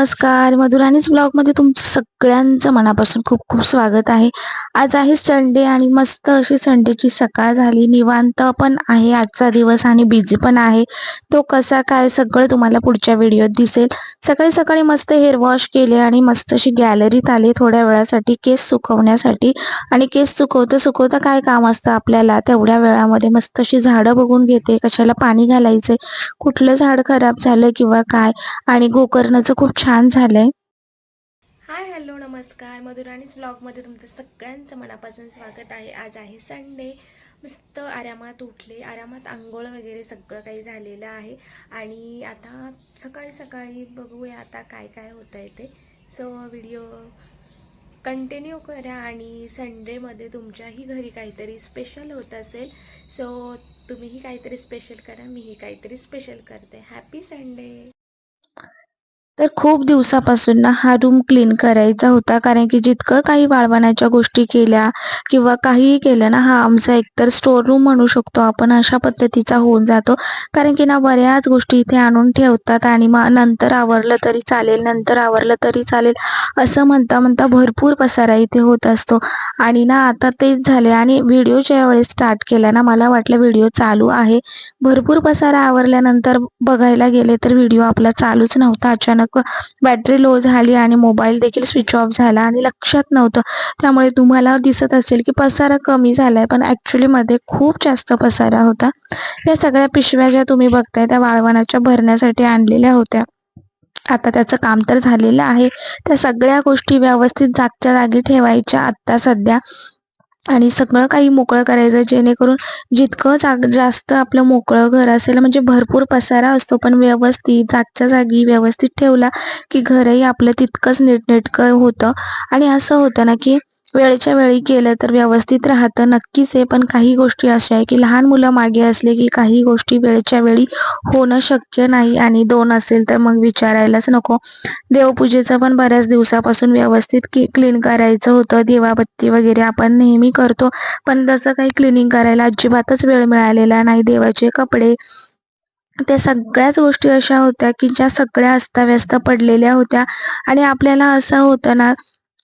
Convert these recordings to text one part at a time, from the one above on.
नमस्कार. मधुराणीच ब्लॉगमध्ये तुमचं सगळ्यांचं मनापासून खूप खूप स्वागत आहे. आज आहे संडे आणि मस्त अशी संडेची सकाळ झाली. निवांत पण आहे आजचा दिवस आणि बिझी पण आहे. तो कसा काय सगळं तुम्हाला पुढच्या व्हिडिओत दिसेल. सकाळी सकाळी मस्त हेअर वॉश केले आणि मस्त अशी गॅलरीत आले थोड्या वेळासाठी केस सुकवण्यासाठी. आणि केस सुकवता सुकवता काय काम असतं आपल्याला? तेवढ्या वेळामध्ये मस्त अशी झाडं बघून घेते. कशाला पाणी घालायचंय? कुठलं झाड खराब झालं किंवा काय? आणि गोकर्णाचं खूप छान झालंय. नमस्कार मधुराणीच ब्लॉगमध्ये तुमचं सगळ्यांचं मनापासून स्वागत आहे. आज आहे संडे मस्त आरामात उठले. आरामात आंघोळ वगैरे सगळं काही झालेलं आहे. आणि आता सकाळी सकाळी बघूया आता काय काय होतं आहे ते. सो व्हिडिओ कंटिन्यू करा आणि संडेमध्ये तुमच्याही घरी काहीतरी स्पेशल होत असेल. सो तुम्हीही काहीतरी स्पेशल करा मीही काहीतरी स्पेशल करते. हॅपी संडे तर खूप दिवसापासून ना हा रूम क्लीन करायचा होता. कारण की जितकं काही वाळवण्याच्या गोष्टी केल्या किंवा काहीही केलं ना हा आमचा एकतर स्टोर रूम म्हणू शकतो आपण अशा पद्धतीचा होऊन जातो. कारण की ना बऱ्याच गोष्टी इथे आणून ठेवतात आणि मग नंतर आवरलं तरी चालेल नंतर आवरलं तरी चालेल असं म्हणता म्हणता भरपूर पसारा इथे होत असतो. आणि ना आता तेच झाले आणि व्हिडिओच्या वेळेस स्टार्ट केला ना मला वाटलं व्हिडिओ चालू आहे. भरपूर पसारा आवरल्यानंतर बघायला गेले तर व्हिडिओ आपला चालूच नव्हता. अचानक बॅटरी लो झाली आणि मोबाईल देखील स्विच ऑफ झाला आणि लक्षात नव्हतं. त्यामुळे तुम्हाला दिसत असेल की पसारा कमी झालाय पण ऍक्च्युली मध्ये खूप जास्त पसारा होता. या सगळ्या पिशव्या ज्या तुम्ही बघताय त्या वाळवणाच्या भरण्यासाठी आणलेल्या होत्या. आता त्याचं काम तर झालेलं आहे. त्या सगळ्या गोष्टी व्यवस्थित जागच्या जागी ठेवायच्या. आत्ता सध्या आणि सगळं काही मोकळं करायचं जेणेकरून जितकं जाग जास्त आपलं मोकळं घर असेल म्हणजे भरपूर पसारा असतो पण व्यवस्थित जागच्या जागी व्यवस्थित ठेवला की घरही आपलं तितकंच नीटनेटकं होतं. आणि असं होतं ना की वेळच्या वेळी केलं तर व्यवस्थित राहतं. नक्कीच आहे पण काही गोष्टी अशा आहे की लहान मुलं मागे असले की काही गोष्टी वेळच्या वेळी होणं शक्य नाही आणि दोन असेल तर मग विचारायलाच नको. देवपूजेचं पण बऱ्याच दिवसापासून व्यवस्थित क्लीन करायचं होतं. देवाबत्ती वगैरे आपण नेहमी करतो. पण तसं काही क्लिनिंग करायला अजिबातच वेळ मिळालेला नाही. देवाचे कपडे त्या सगळ्याच गोष्टी अशा होत्या की ज्या सगळ्या अस्ताव्यस्त पडलेल्या होत्या. आणि आपल्याला असं होतं ना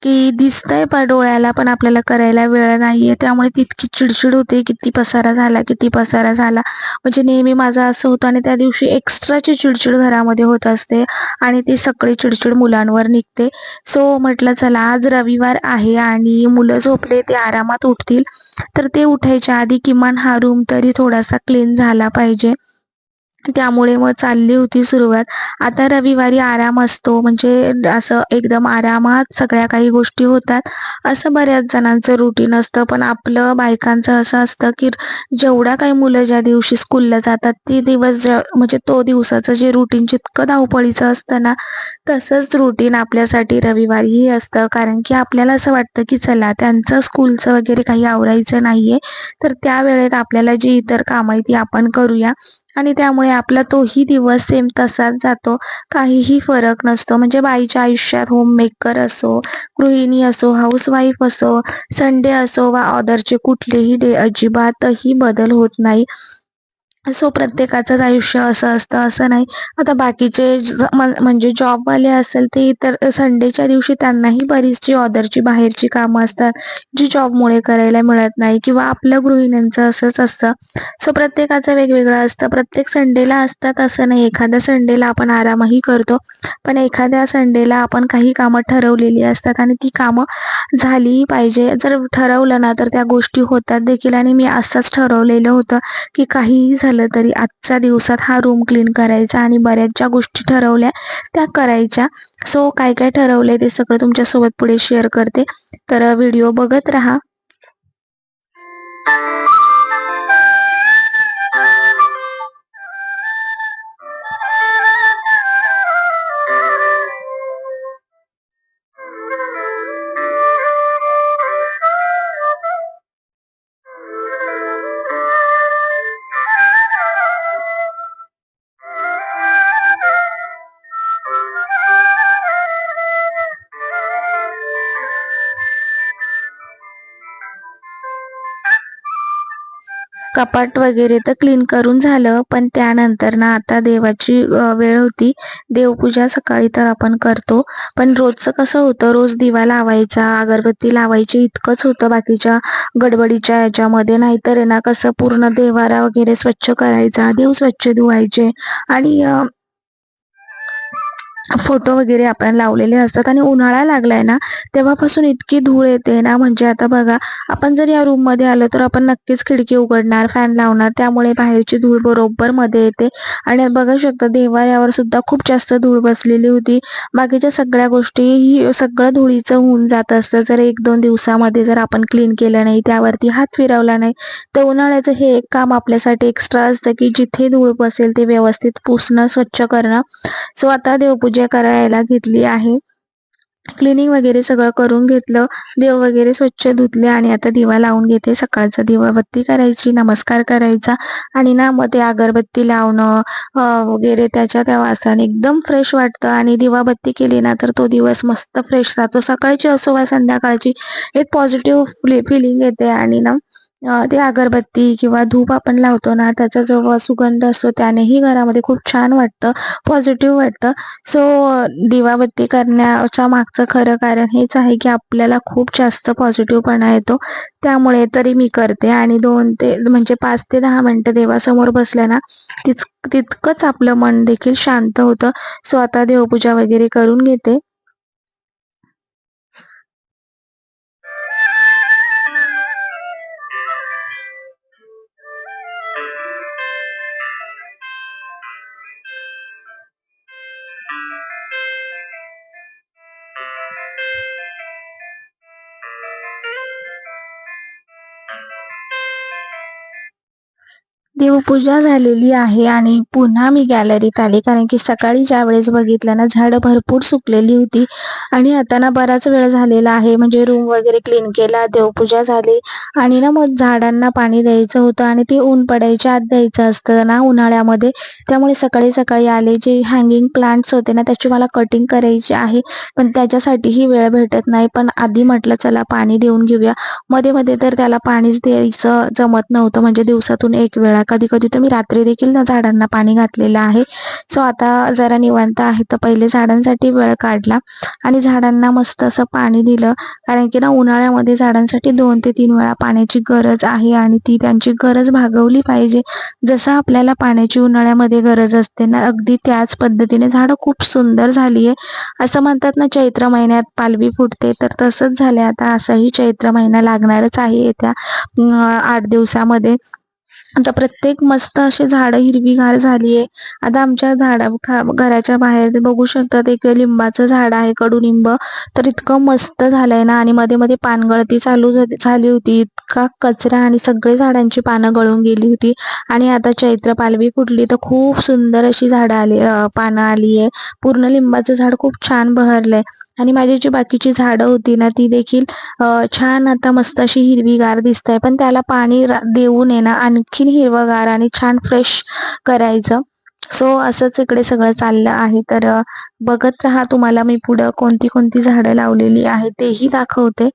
की दिसतंय पा डोळ्याला पण आपल्याला करायला वेळ नाहीये. त्यामुळे तितकी चिडचिड होते किती पसारा झाला किती पसारा झाला. म्हणजे नेहमी माझं असं होतं आणि त्या दिवशी एक्स्ट्राची चिडचिड घरामध्ये होत असते आणि ती सगळी चिडचिड मुलांवर निघते. सो म्हटलं चला आज रविवार आहे आणि मुलं झोपले ते आरामात उठतील. तर ते उठायच्या आधी किमान हा रूम तरी थोडासा क्लीन झाला पाहिजे. त्यामुळे मग चालली होती सुरुवात. आता रविवारी आराम असतो. म्हणजे असं एकदम आरामात सगळ्या काही गोष्टी होतात. असं बऱ्याच जणांचं रुटीन असतं. पण आपलं बायकांचं असं असतं की जेवढा काही मुलं ज्या दिवशी स्कूलला जातात ती दिवस म्हणजे तो दिवसाचं जे रुटीन जितकं धावपळीचं असतं ना तसंच रुटीन आपल्यासाठी रविवारीही असतं. कारण की आपल्याला असं वाटतं की चला त्यांचं स्कूलचं वगैरे काही आवरायचं नाहीये. तर त्या वेळेत आपल्याला जी इतर कामं आहे ती आपण करूया. आणि त्यामुळे आपला तोही दिवस सेम तसाच जातो. काहीही फरक नसतो. म्हणजे बाईच्या आयुष्यात होममेकर असो गृहिणी असो हाऊसवाईफ असो संडे असो वा अदरचे कुठलेही डे अजिबातही बदल होत नाही. सो प्रत्येकाचंच आयुष्य असं असतं असं नाही. आता बाकीचे म्हणजे जॉबवाले असेल ते इतर संडेच्या दिवशी त्यांनाही बरीचशी ऑदरची बाहेरची कामं असतात जी जॉबमुळे करायला मिळत नाही किंवा आपलं गृहिणींचं असंच असतं. सो प्रत्येकाचं वेगवेगळं असतं. प्रत्येक संडेला असतात असं नाही. एखाद्या संडेला आपण आरामही करतो. पण एखाद्या संडेला आपण काही कामं ठरवलेली असतात आणि ती कामं झालीही पाहिजे. जर ठरवलं ना तर त्या गोष्टी होतात देखील. आणि मी असंच ठरवलेलं होतं की काहीही झालं तरी आजच्या दिवसात हा रूम क्लीन करायचा आणि बऱ्याच ज्या गोष्टी ठरवल्या त्या करायच्या. सो काय काय ठरवलंय ते सगळं तुमच्यासोबत पुढे शेअर करते. तर व्हिडिओ बघत राहा. कपाट वगैरे तर क्लीन करून झालं पण त्यानंतर ना आता देवाची वेळ होती. देवपूजा सकाळी तर आपण करतो. पण रोजचं कसं होतं रोज दिवा लावायचा अगरबत्ती लावायची इतकंच होतं बाकीच्या गडबडीच्या याच्यामध्ये. नाहीतर आहे ना कसं पूर्ण देवारा वगैरे स्वच्छ करायचा देव स्वच्छ धुवायचे. आणि फोटो वगैरे आपण लावलेले असतात आणि उन्हाळा लागलाय ना तेव्हापासून इतकी धूळ येते ना. म्हणजे आता बघा आपण जर या रूममध्ये आलो तर आपण नक्कीच खिडकी उघडणार फॅन लावणार. त्यामुळे बाहेरची धूळ बरोबर मध्ये येते. आणि बघू शकता देवाऱ्यावर सुद्धा खूप जास्त धूळ बसलेली होती. बाकीच्या सगळ्या गोष्टी ही सगळं धुळीचं होऊन जात असतं. जर एक दोन दिवसामध्ये जर आपण क्लीन केलं नाही त्यावरती हात फिरवला नाही तर उन्हाळ्याचं हे एक काम आपल्यासाठी एक्स्ट्रा असतं की जिथे धूळ बसेल ते व्यवस्थित पुसणं स्वच्छ करणं. सो आता देवपूजा पूजा करायला घेतली आहे. क्लिनिंग वगैरे सगळं करून घेतलं. देव वगैरे स्वच्छ धुतले आणि आता दिवा लावून घेते. सकाळचा दिवाबत्ती करायची नमस्कार करायचा आणि ना मग ते अगरबत्ती लावणं वगैरे त्याच्या त्या वासाने एकदम फ्रेश वाटतं आणि दिवाबत्ती केली ना तर तो दिवस मस्त फ्रेश जातो. सकाळची असो वा संध्याकाळची एक पॉझिटिव्ह फिलिंग येते आणि ना ते अगरबत्ती किंवा धूप आपण लावतो ना त्याचा जो सुगंध असतो त्यानेही घरामध्ये खूप छान वाटतं पॉझिटिव्ह वाटतं. सो दिवाबत्ती करण्याच्या मागचं खरं कारण हेच आहे की आपल्याला खूप जास्त पॉझिटिव्हपणा येतो. त्यामुळे तरी मी करते आणि दोन ते म्हणजे पाच ते दहा मिनटं देवासमोर बसल्या ना तिच तितकंच आपलं मन देखील शांत होतं. सो आता देवपूजा वगैरे करून घेते. देवपूजा झालेली आहे आणि पुन्हा मी गॅलरीत आले. कारण की सकाळी ज्या वेळेस बघितलं ना झाडं भरपूर सुकलेली होती. आणि आता ना बराच वेळ झालेला आहे. म्हणजे रूम वगैरे क्लीन केला देवपूजा झाली. आणि ना मग झाडांना पाणी द्यायचं होतं आणि ते ऊन पडायच्या आत द्यायचं असतं ना उन्हाळ्यामध्ये. त्यामुळे सकाळी सकाळी आले जे हँगिंग प्लांट्स होते ना त्याची मला कटिंग करायची आहे. पण त्याच्यासाठीही वेळ भेटत नाही. पण आधी म्हटलं चला पाणी देऊन घेऊया. मध्ये मध्ये तर त्याला पाणीच द्यायचं जमत नव्हतं. म्हणजे दिवसातून एक वेळा कधी कधी तर मी रात्री देखील ना झाडांना पाणी घातलेलं आहे. सो आता जरा निवांत आहे तर पहिले झाडांसाठी वेळ काढला आणि झाडांना मस्त असं पाणी दिलं. कारण की ना उन्हाळ्यामध्ये झाडांसाठी दोन ते तीन वेळा पाण्याची गरज आहे आणि ती त्यांची गरज भागवली पाहिजे. जसं आपल्याला पाण्याची उन्हाळ्यामध्ये गरज असते ना अगदी त्याच पद्धतीने झाडं खूप सुंदर झाली आहे. असं म्हणतात ना चैत्र महिन्यात पालवी फुटते तर तसंच झालंय. आता असाही चैत्र महिना लागणारच आहे येत्या आठ दिवसामध्ये. आता प्रत्येक मस्त असे झाडं हिरवीगार झाली आहे आता आमच्या झाडा खा घराच्या बाहेर बघू शकतात एक लिंबाचं झाड आहे कडुलिंब. तर इतकं मस्त झालंय ना आणि मध्ये मध्ये पानगळती चालू झाली होती. इतका कचरा आणि सगळे झाडांची पानं गळून गेली होती. आणि आता चैत्र पालवी फुटली तर खूप सुंदर अशी झाडं आली पानं आली आहे पूर्ण लिंबाचं झाड खूप छान बहरलंय. आणि माझी जी बाकीची झाडं होती ना ती देखील छान आता मस्त अशी हिरवीगार दिसत पण त्याला पाणी देऊ देऊन ना आणखीन हिरवगार आणि छान फ्रेश करायचं. सो असंच इकडे सगळं चाललं आहे. तर बघत राहा तुम्हाला मी पुढं कोणती कोणती झाडं लावलेली आहे तेही दाखवते.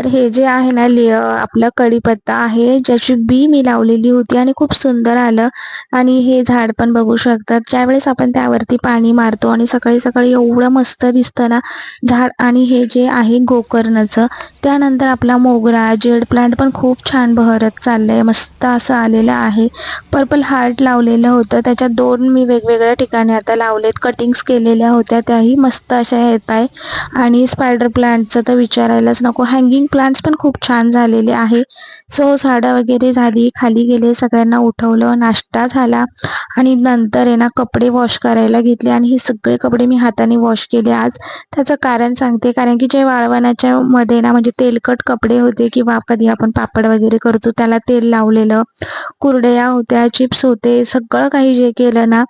तर हे जे आहे ना लि आपलं कढीपत्ता आहे ज्याची बी मी लावलेली होती आणि खूप सुंदर आलं. आणि हे झाड पण बघू शकतात. ज्यावेळेस आपण त्यावरती पाणी मारतो आणि सकाळी सकाळी एवढं मस्त दिसतं ना झाड आणि हे जे आहे गोकर्णाचं त्यानंतर आपला मोगरा जेड प्लांट पण खूप छान बहरत चाललंय. मस्त असं आलेलं आहे. पर्पल हार्ट लावलेलं होतं. त्याच्यात दोन मी वेगवेगळ्या ठिकाणी आता लावलेत. कटिंग्स केलेल्या होत्या. त्याही मस्त अशा येत आहे आणि स्पायडर प्लांटचं तर विचारायलाच नको. हँगिंग प्लांट्स पण खूप छान झालेले आहे. सो झाडं वगैरे झाली खाली गेले सगळ्यांना उठवलं नाश्ता झाला आणि नंतर आहे ना कपडे वॉश करायला घेतले आणि हे सगळे कपडे मी हाताने वॉश केले आज. त्याचं कारण सांगते कारण की जे वाळवणाच्या मध्ये ना म्हणजे तेलकट कपडे होते किंवा कधी आपण पापड वगैरे करतो त्याला तेल लावलेलं कुरडया होत्या चिप्स होते सगळं काही जे केलं ना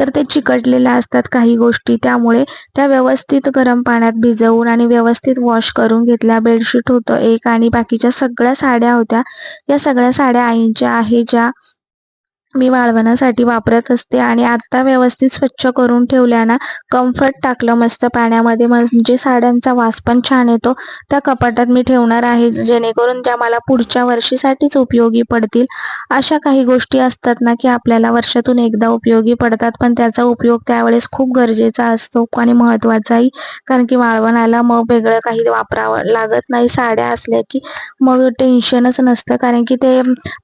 तर ते चिकटलेल्या असतात काही गोष्टी. त्यामुळे त्या व्यवस्थित गरम पाण्यात भिजवून आणि व्यवस्थित वॉश करून घेतल्या. बेडशीट होतं एक आणि बाकीच्या सगळ्या साड्या होत्या. या सगळ्या साड्या आईंच्या आहे ज्या मी वाळवण्यासाठी वापरत असते आणि आत्ता व्यवस्थित स्वच्छ करून ठेवल्यानं कम्फर्ट टाकलं मस्त पाण्यामध्ये. म्हणजे साड्यांचा वास पण छान येतो. त्या कपाटात मी ठेवणार आहे जेणेकरून ज्या मला पुढच्या वर्षीसाठीच उपयोगी पडतील. अशा काही गोष्टी असतात ना की आपल्याला वर्षातून एकदा उपयोगी पडतात पण त्याचा उपयोग त्यावेळेस खूप गरजेचा असतो आणि महत्त्वाचाही. कारण की वाळवणाला मग वेगळं काही वापरावं लागत नाही. साड्या असल्या की मग टेन्शनच नसतं. कारण की ते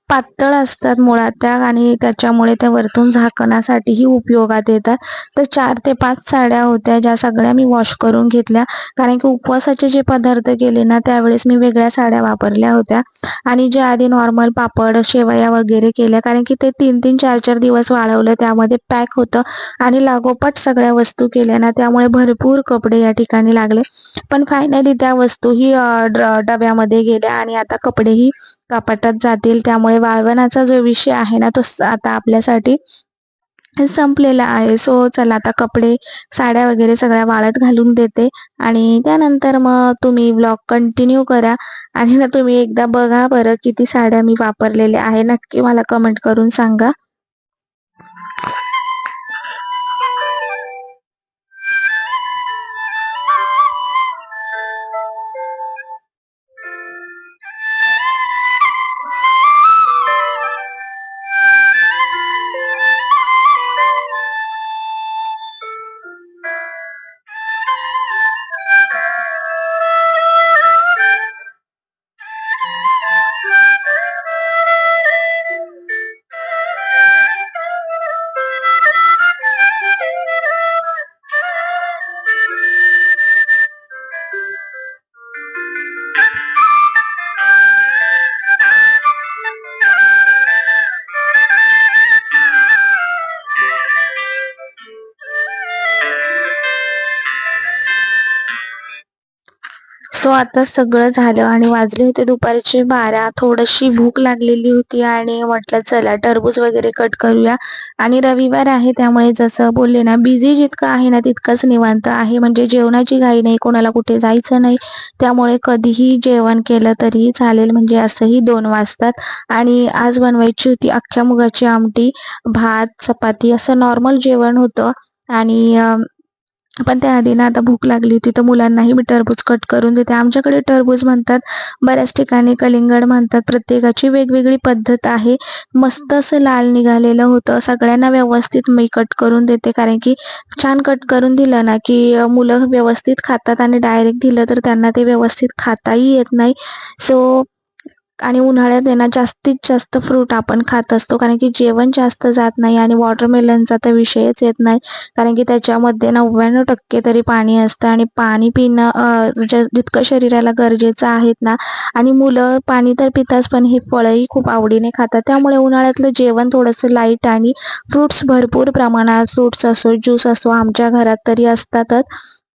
पातळ असतात मुळात त्या आणि त्याच्यामुळे त्या वरतून झाकण्यासाठीही उपयोगात येतात. तर चार ते पाच साड्या होत्या ज्या सगळ्या मी वॉश करून घेतल्या. कारण की उपवासाचे जे पदार्थ केले ना त्यावेळेस मी वेगळ्या साड्या वापरल्या होत्या. आणि जे आधी नॉर्मल पापड शेवया वगैरे केल्या कारण की ते तीन तीन चार चार दिवस वाळवलं त्यामध्ये पॅक होतं. आणि लागोपाठ सगळ्या वस्तू केल्या ना त्यामुळे भरपूर कपडे या ठिकाणी लागले. पण फायनली त्या वस्तूही डब्यामध्ये गेल्या आणि आता कपडेही कपाटात जातील त्यामुळे वाळवणाचा जो विषय आहे ना तो आता आपल्यासाठी संपलेला आहे. सो चला आता कपडे साड्या वगैरे सगळ्या वाळत घालून देते. आणि त्यानंतर मग तुम्ही ब्लॉग कंटिन्यू करा. आणि ना तुम्ही एकदा बघा बरं किती साड्या मी वापरलेल्या आहे. नक्की मला कमेंट करून सांगा. आता सगळं झालं आणि वाजले होते दुपारचे बारा. थोडीशी भूक लागलेली होती आणि म्हटलं चला टरबूज वगैरे कट करूया. आणि रविवार आहे त्यामुळे जसं बोलले ना बिझी जितकं आहे ना तितकंच निवांत आहे. म्हणजे जेवणाची घाई नाही कोणाला कुठे जायचं नाही. त्यामुळे कधीही जेवण केलं तरीही चालेल म्हणजे असंही दोन वाजतात. आणि आज बनवायची होती अख्ख्या मुगाची आमटी भात चपाती असं नॉर्मल जेवण होतं. आणि पण त्याआधी ना आता भूक लागली होती तर मुलांनाही मी टरबूज कट करून देते. आमच्याकडे टरबूज म्हणतात बऱ्याच ठिकाणी कलिंगड म्हणतात प्रत्येकाची वेगवेगळी पद्धत आहे. मस्त असं लाल निघालेलं होतं सगळ्यांना व्यवस्थित मी कट करून देते कारण की छान कट करून दिलं ना की मुलं व्यवस्थित खातात आणि डायरेक्ट दिलं तर त्यांना ते व्यवस्थित खाताही येत नाही. सो आणि उन्हाळ्यात आहे जास्तीत जास्त फ्रूट आपण खात असतो. कारण की जेवण जास्त जात नाही आणि वॉटरमेलनचा तर विषयच येत नाही. कारण की त्याच्यामध्ये नव्याण्णव टक्के तरी पाणी असतं आणि पाणी पिणं जितकं शरीराला गरजेचं आहेत ना आणि मुलं पाणी तर पितात पण हे फळंही खूप आवडीने खातात. त्यामुळे उन्हाळ्यातलं जेवण थोडंसं लाइट आणि फ्रुट्स भरपूर प्रमाणात फ्रुट्स असो ज्यूस असो आमच्या घरात तरी असतातच.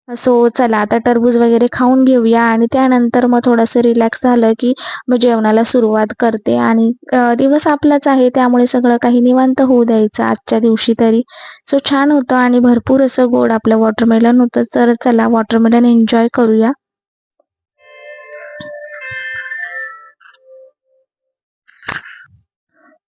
सो चला आता टरबूज वगैरे खाऊन घेऊया आणि त्यानंतर मग थोडंसं रिलॅक्स झालं की मग जेवणाला सुरुवात करते. आणि दिवस आपलाच आहे त्यामुळे सगळं काही निवांत होऊ द्यायचं आजच्या दिवशी तरी. सो छान होतं आणि भरपूर असं गोड आपलं वॉटरमेलन होतं. तर चला वॉटरमेलन एन्जॉय करूया.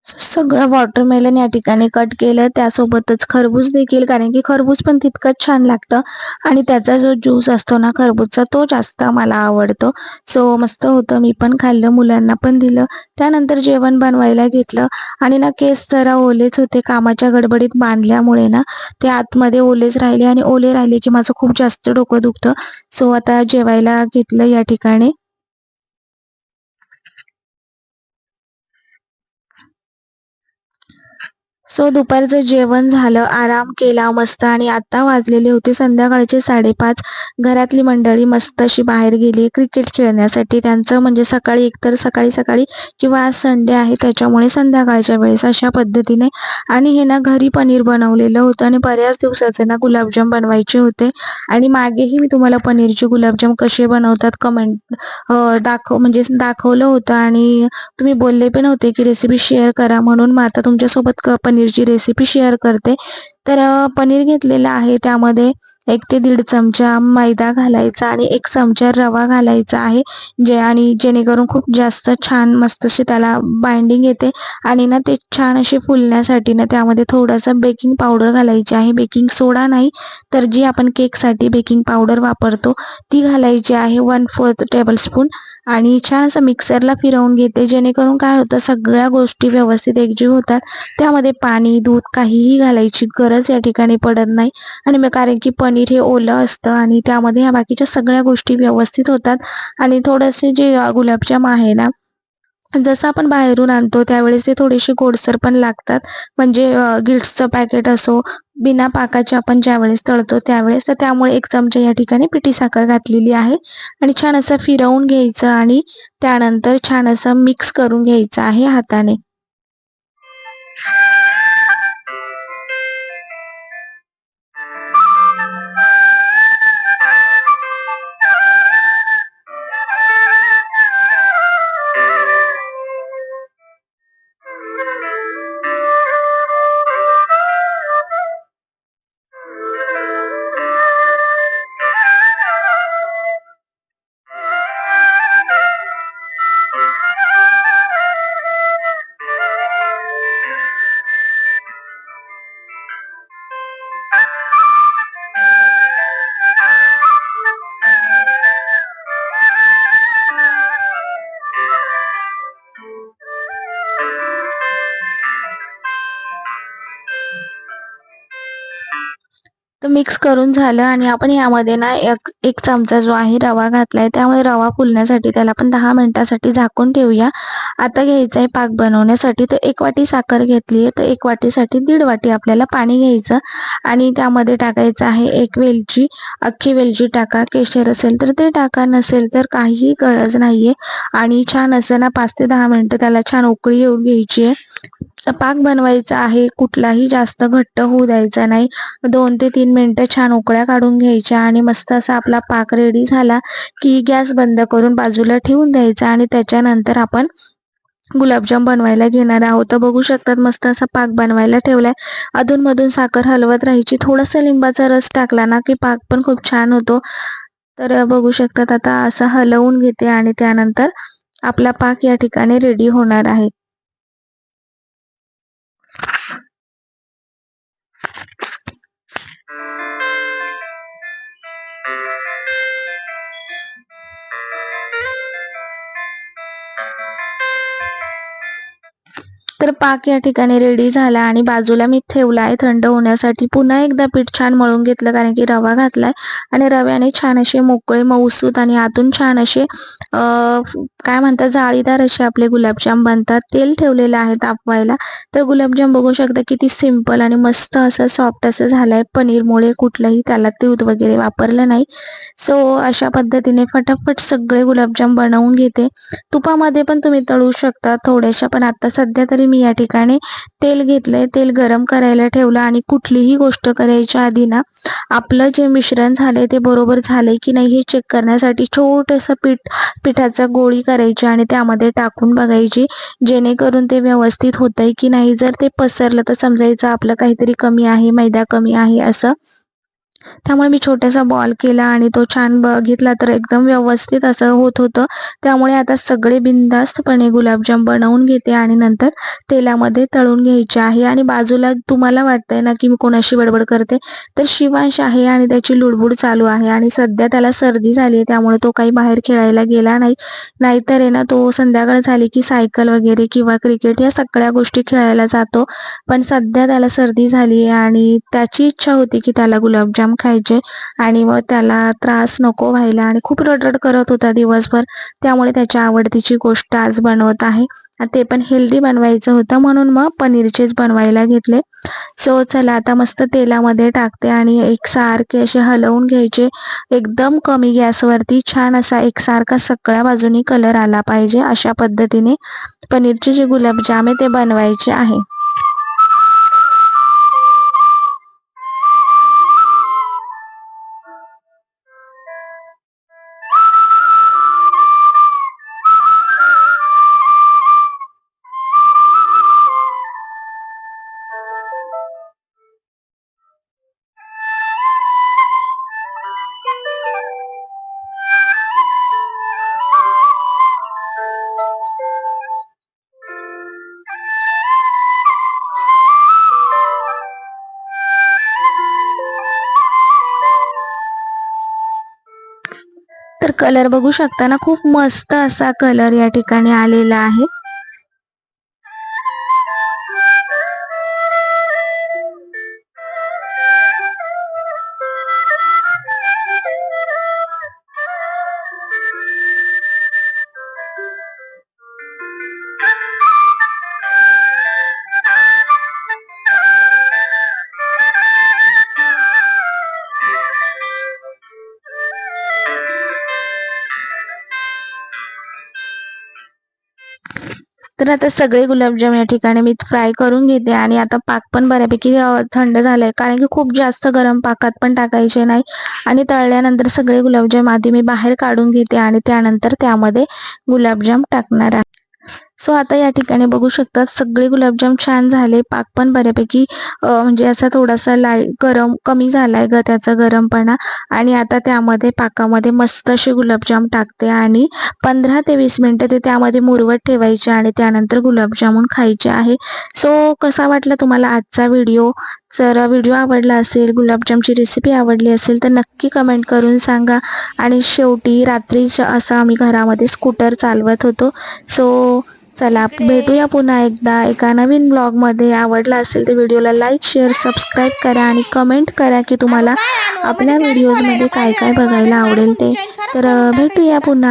सगळं वॉटरमेलन या ठिकाणी कट केलं. त्यासोबतच खरबूज देखील कारण की खरबूज पण तितकंच छान लागतं. आणि त्याचा जो ज्यूस असतो ना खरबूजचा तो जास्त मला आवडतो. सो मस्त होतं. मी पण खाल्लं मुलांना पण दिलं. त्यानंतर जेवण बनवायला घेतलं. आणि ना केस जरा ओलेच होते. कामाच्या गडबडीत बांधल्यामुळे ना ते आतमध्ये ओलेच राहिले आणि ओले राहिले की माझं खूप जास्त डोकं दुखतं. सो आता जेवायला घेतलं या ठिकाणी. सो दुपारचं जेवण झालं आराम केला मस्त आणि आता वाजलेले होते संध्याकाळचे साडेपाच. घरातली मंडळी मस्त अशी बाहेर गेली. क्रिकेट खेळण्यासाठी त्यांचं म्हणजे सकाळी एकतर सकाळी सकाळी किंवा आज संडे आहे त्याच्यामुळे संध्याकाळच्या वेळेस अशा पद्धतीने आणि हे ना घरी पनीर बनवलेलं होतं आणि बऱ्याच दिवसाचे ना गुलाबजाम बनवायचे होते. आणि मागेही मी तुम्हाला पनीरचे गुलाबजाम कसे बनवतात कमेंट दाखव म्हणजे दाखवलं होतं आणि तुम्ही बोलले पण होते की रेसिपी शेअर करा म्हणून मग आता तुमच्यासोबत क पनीरची रेसिपी शेअर करते. तर पनीर घेतलेलं आहे. त्यामध्ये एक ते दीड चमचा मैदा घालायचा आणि एक चमचा रवा घालायचा आहे. जे आणि जेणेकरून खूप जास्त छान मस्त अशी त्याला बाइंडिंग येते. आणि ना ते छान असे फुलण्यासाठी ना त्यामध्ये थोडंसं बेकिंग पावडर घालायची आहे. बेकिंग सोडा नाही तर जी आपण केकसाठी बेकिंग पावडर वापरतो ती घालायची आहे. वन फोर्थ टेबलस्पून आणि छान असं मिक्सरला फिरवून घेते. जेणेकरून काय होतं सगळ्या गोष्टी व्यवस्थित एकजीव होतात. त्यामध्ये पाणी दूध काहीही घालायची गरज या ठिकाणी पडत नाही. आणि मग कारण की पनीर हे ओलं असतं आणि त्यामध्ये ह्या बाकीच्या सगळ्या गोष्टी व्यवस्थित होतात. आणि थोडेसे जे गुलाबजाम आहे ना जसं आपण बाहेरून आणतो त्यावेळेस ते थोडेसे गोडसर पण लागतात. म्हणजे गिट्सचं पॅकेट असो बिना पाकाचे आपण ज्यावेळेस तळतो त्यावेळेस तर त्यामुळे एक चमचा या ठिकाणी पिठी साखर घातलेली आहे. आणि छान असं फिरवून घ्यायचं आणि त्यानंतर छान असं मिक्स करून घ्यायचं आहे हाताने. मिक्स करून झालं आणि आपण यामध्ये ना एक एक चमचा जो आहे रवा घातलाय त्यामुळे रवा फुलण्यासाठी त्याला आपण दहा मिनिटासाठी झाकून ठेवूया. आता घ्यायचं आहे पाक बनवण्यासाठी तर एक वाटी साखर घेतली आहे तर एक वाटीसाठी दीड वाटी आपल्याला पाणी घ्यायचं आणि त्यामध्ये टाकायचं आहे एक वेलची अख्खी वेलची टाका केशर असेल तर ते टाका नसेल तर काहीही गरज नाहीये. आणि छान असं ना पाच ते दहा मिनिटं त्याला छान उकळी येऊन घ्यायची आहे. पाक बनवायचा आहे. कुठलाही जास्त घट्ट होऊ द्यायचा नाही. दोन ते तीन मिनिटं छान उकळ्या काढून घ्यायच्या आणि मस्त असा आपला पाक रेडी झाला की गॅस बंद करून बाजूला ठेवून द्यायचा आणि त्याच्यानंतर आपण गुलाबजाम बनवायला घेणार आहोत. तर बघू शकतात मस्त असा पाक बनवायला ठेवलाय. अधूनमधून साखर हलवत राहायची. थोडासा लिंबाचा रस टाकला ना की पाक पण खूप छान होतो. तर बघू शकतात आता असं हलवून घेते आणि त्यानंतर आपला पाक या ठिकाणी रेडी होणार आहे. तर पाक या ठिकाणी रेडी झाला आणि बाजूला मी ठेवला आहे थंड होण्यासाठी पुन्हा एकदा पीठ छान मळून घेतलं कारण की रवा घातलाय. आणि रव्याने छान असे मोकळे मऊसूत आणि आतून छान असे काय म्हणतात जाळीदार असे आपले गुलाबजाम बनतात. तेल ठेवलेलं आहे तापवायला. तर गुलाबजाम बघू शकता किती सिंपल आणि मस्त असं सॉफ्ट असं झालंय. पनीरमुळे कुठलंही त्याला दूध वगैरे वापरलं नाही. सो अशा पद्धतीने फटाफट सगळे गुलाबजाम बनवून घेते. तुपामध्ये पण तुम्ही तळू शकता थोड्याशा पण आता सध्या तरी मी या ठिकाणी तेल घेतलंय. तेल गरम करायला ठेवलं आणि कुठलीही गोष्ट करायच्या आधी ना आपलं जे मिश्रण झालंय ते बरोबर झालंय की नाही हे चेक करण्यासाठी छोटंसं पीठ पिठाचा गोळी करायची आणि त्यामध्ये टाकून बघायची जेणेकरून ते व्यवस्थित होतंय की नाही. जर ते पसरलं तर समजायचं आपलं काहीतरी कमी आहे मैदा कमी आहे असं. त्यामुळे मी छोटासा बॉल केला आणि तो छान बघितला तर एकदम व्यवस्थित असं होत होतं. त्यामुळे आता सगळे बिनधास्तपणे गुलाबजाम बनवून घेते आणि नंतर तेलामध्ये तळून घ्यायचे आहे. आणि बाजूला तुम्हाला वाटतंय ना की मी कोणाशी बडबड करते? तर शिवांश आहे आणि त्याची लुडबुड चालू आहे आणि सध्या त्याला सर्दी झाली आहे त्यामुळे तो काही बाहेर खेळायला गेला नाही. नाहीतर आहे ना तो संध्याकाळ झाली की सायकल वगैरे किंवा क्रिकेट या सगळ्या गोष्टी खेळायला जातो. पण सध्या त्याला सर्दी झाली आहे आणि त्याची इच्छा होती की त्याला गुलाबजाम खायचे. आणि मग त्याला त्रास नको व्हायला आणि खूप रडरड करत होता दिवसभर. त्यामुळे त्याच्या आवडतीची गोष्ट आज बनवत आहे. आणि ते पण हेल्दी बनवायचं होतं म्हणून मग पनीरचेच बनवायला घेतले. सो चला आता मस्त तेलामध्ये टाकते आणि एकसारखे असे हलवून घ्यायचे. एकदम कमी गॅसवरती छान असा एकसारखा सगळ्या बाजूनी कलर आला पाहिजे अशा पद्धतीने. पनीरचे जे गुलाबजाम आहे ते बनवायचे आहे. कलर बघू शकता ना खूप मस्त असा कलर या ठिकाणी आलेला आहे. तर आता सगळे गुलाबजाम या ठिकाणी मी फ्राय करून घेते आणि आता पाक पण बऱ्यापैकी थंड झालाय. कारण की खूप जास्त गरम पाकात पण टाकायचे नाही. आणि तळल्यानंतर सगळे गुलाबजाम आधी मी बाहेर काढून घेते आणि त्यानंतर त्यामध्ये गुलाबजाम टाकणार आहे. सो आता या ठिकाणी बघू शकतात सगळे गुलाबजाम छान झाले. पाक पण बऱ्यापैकी म्हणजे असा थोडासा लाय गरम कमी झाला आहे ग त्याचा गरमपणा. आणि आता त्यामध्ये पाकामध्ये मस्त असे गुलाबजाम टाकते आणि पंधरा ते वीस मिनटं ते त्यामध्ये मुरवत ठेवायचे आणि त्यानंतर गुलाबजामून खायचे आहे. सो कसा वाटला तुम्हाला आजचा व्हिडिओ? जर व्हिडिओ आवडला असेल गुलाबजामची रेसिपी आवडली असेल तर नक्की कमेंट करून सांगा. आणि शेवटी रात्रीच्या असं आम्ही घरामध्ये स्कूटर चालवत होतो. सो चला भेटूया पुन्हा एकदा एका नवीन ब्लॉगमध्ये आवडला असेल तर व्हिडिओला लाईक शेअर सबस्क्राईब करा आणि कमेंट करा की तुम्हाला आपल्या व्हिडिओजमध्ये काय काय बघायला आवडेल ते तर भेटूया पुन्हा.